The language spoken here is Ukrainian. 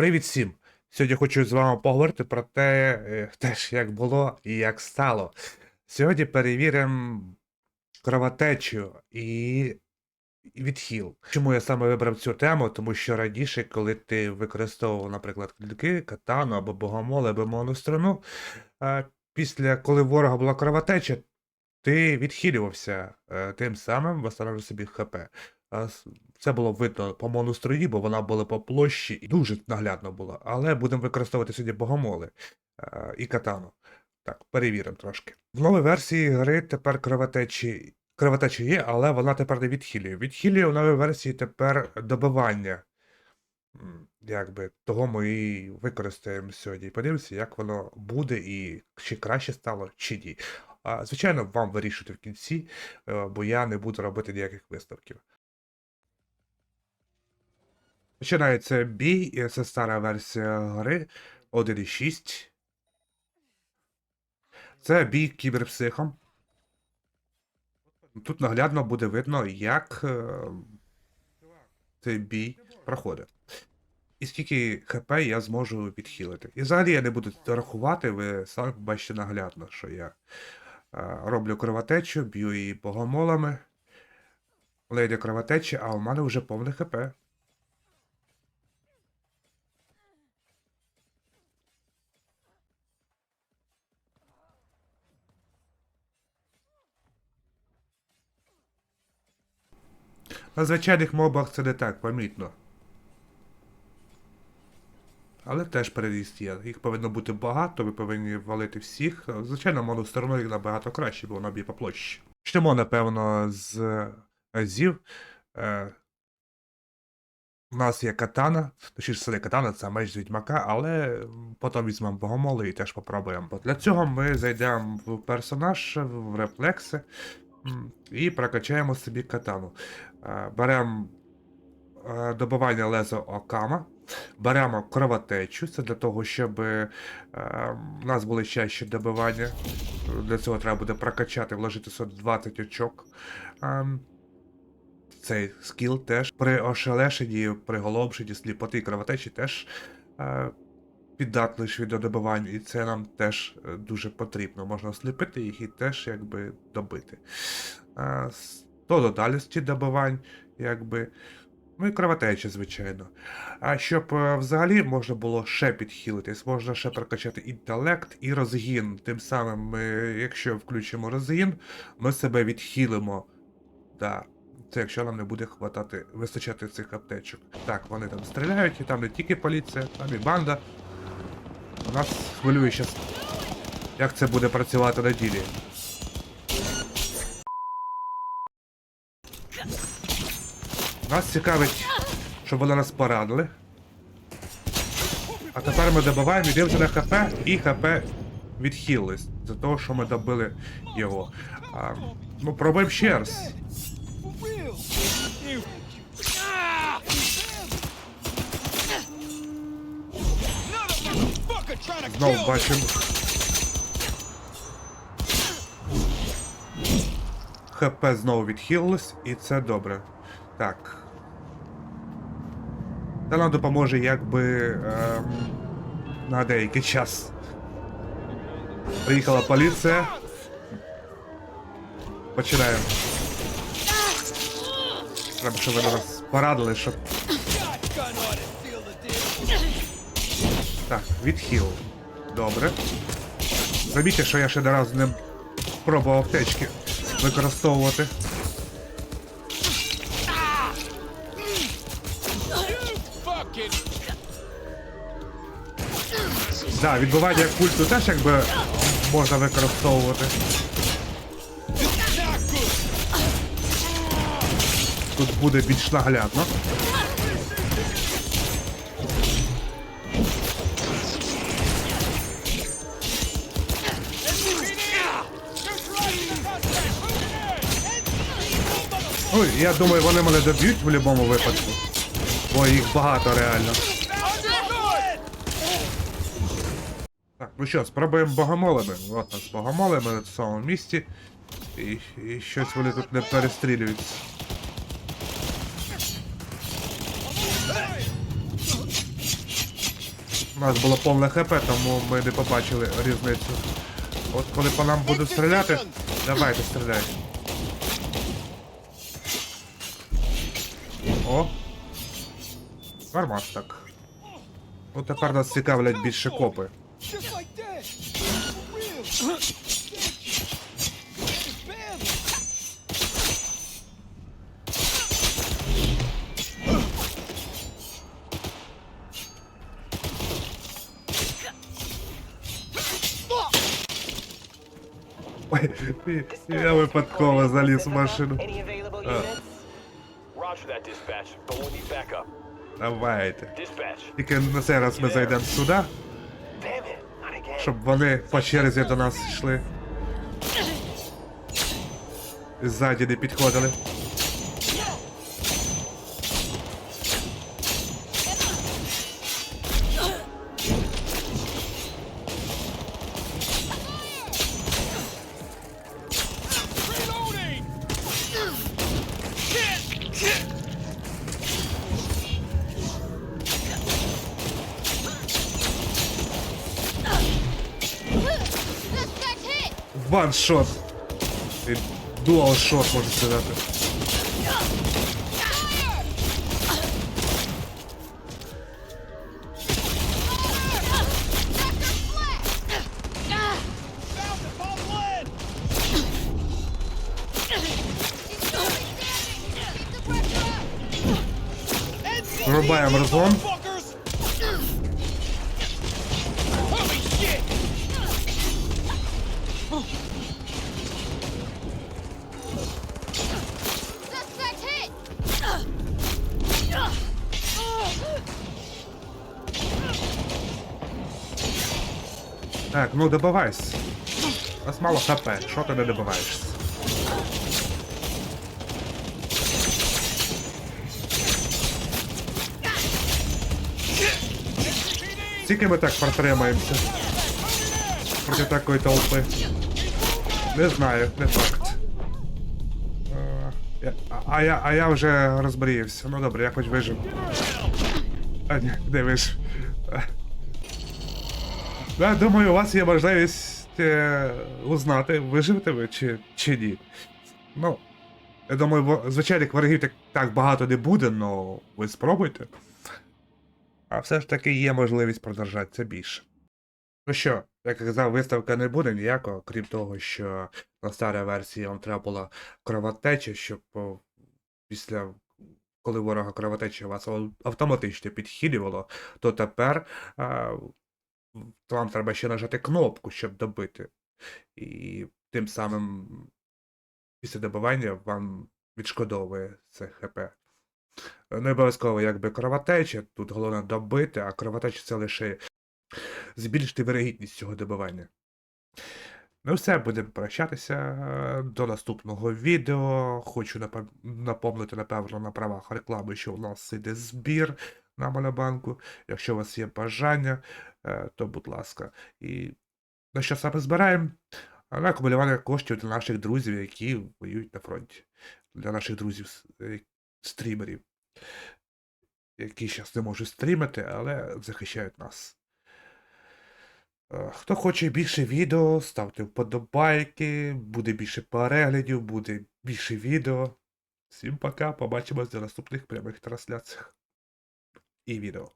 Привіт всім! Сьогодні хочу з вами поговорити про те, е, теж як було і як стало. Сьогодні перевіримо кровотечу і відхил. Чому я саме вибрав цю тему? Тому що раніше, коли ти використовував, наприклад, клітки, катану або богомол, або моноструну, після коли ворога була кровотеча, ти відхилювався, е, тим самим встановлював собі ХП. Це було видно по моноструї, бо вона була по площі і дуже наглядно була. Але будемо використовувати сьогодні богомоли е, і катану. Так, перевіримо трошки. В новій версії гри тепер кровотечі. Кровотеча є, але вона тепер не відхилює. Відхилює в новій версії тепер добивання. Якби того ми і використаємо сьогодні. Подивимося, як воно буде і чи краще стало, чи ні. Звичайно, вам вирішувати в кінці, е, бо я не буду робити ніяких висновків. Починається бій, це стара версія гри 1.6. Це бій кіберпсихом. Тут наглядно буде видно, як е, цей бій проходить. І скільки ХП я зможу відхилити. І взагалі я не буду рахувати, ви самі побачите наглядно, що я е, роблю кровотечу, б'ю її богомолами. Лейде кровотечі, а у мене вже повне ХП. На звичайних мобах це не так помітно. Але теж переріст є. Їх повинно бути багато, ви повинні валити всіх. Звичайно, моносторону їх набагато краще, бо вона б'є по площі. Почнемо, напевно, з азів. Е, у нас є катана, точніше, це не катана, це меч з відьмака, але потім візьмемо богомоли і теж попробуємо. Для цього ми зайдемо в персонаж, в рефлекси і прокачаємо собі катану. Е, Беремо е, добивання лезо Окама, беремо кровотечу, це для того, щоб е, у нас були чаще добивання. Для цього треба буде прокачати, вложити 120 очок. Цей скіл теж при ошелешенні, приголомшенні, сліпоти кровотечі теж е, піддатливіші до добивань, і це нам теж дуже потрібно. Можна осліпити їх і теж якби добити. Е, то додалісті добивань, якби. Ну і кровотеча, звичайно. А щоб е, взагалі можна було ще підхилитись, можна ще прокачати інтелект і розгін. Тим самим, ми, якщо включимо розгін, ми себе відхилимо. Да. Це якщо нам не буде хватати, вистачати цих аптечок. Так, вони там стріляють, і там не тільки поліція, там і банда. У Нас хвилює зараз, як це буде працювати на ділі. Нас цікавить, щоб вони нас поранили. А тепер ми добиваємо і дивимося на ХП, і ХП відхилились. За того, що ми добили його. А, ну, пробуємо ще раз. Знову бачимо. ХП знову відхилилось, і це добре. Так. Та нам допоможе якби ем, на деякий час. Приїхала поліція. Починаємо. Треба, щоб ви нас порадили, щоб. Так, відхил. Добре. Замітьте, що я ще не разу не пробував аптечки використовувати. Да, відбивання культу теж якби можна використовувати. Тут буде більш наглядно. Ой, я думаю, вони мене доб'ють в будь-якому випадку. Бо їх багато реально. Так, ну що, спробуємо богомолами. От нас богомолами на самому місці. І, і щось вони тут не перестрілюються. У нас було повне ХП, тому ми не побачили різницю. От коли по нам будуть стріляти, давайте стріляй. О! Нормас так. Ну тепер нас цікавлять більше копи. Ой, я випадково заліз в машину. Uh. Roger that, dispatch, but we'll need backup. Давайте. Тільки на цей раз ми зайдемо сюди, щоб вони по черзі до нас йшли. І Ззаді не підходили. ваншот. Дуалшот, можна сказати. Врубаем разгон. Так, ну добивайся. У нас мало хп, що ти не добиваєшся? Скільки ми так протримаємося? Проти такої толпи. Не знаю, не факт. А, я- А, а я, а я вже розбріявся. Ну добре, я хоч вижив. А, ні, не вижив. Да, думаю, у вас є можливість е, узнати, виживете ви чи, чи ні. Ну, я думаю, звичайних ворогів так, так багато не буде, але ви спробуйте. А все ж таки є можливість продовжатися більше. Ну що, як я казав, виставка не буде ніякого, крім того, що на старій версії вам треба була кровотеча, щоб після. Коли ворога кровотеча вас автоматично підхилювало, то тепер а, вам треба ще нажати кнопку, щоб добити. І тим самим після добивання вам відшкодовує це ХП. Не обов'язково якби кровотеча, тут головне добити, а кровотеча це лише збільшити вирогідність цього добивання. Ну все, будемо прощатися до наступного відео. Хочу напомнити, напевно, на правах реклами, що у нас іде збір на Монобанку. Якщо у вас є бажання, е, то будь ласка. І на що саме збираємо? На акумулювання коштів для наших друзів, які воюють на фронті. Для наших друзів е, стрімерів, які зараз не можуть стрімити, але захищають нас. Е, Хто хоче більше відео, ставте вподобайки, буде більше переглядів, буде більше відео. Всім пока, побачимось до наступних прямих трансляціях і відео.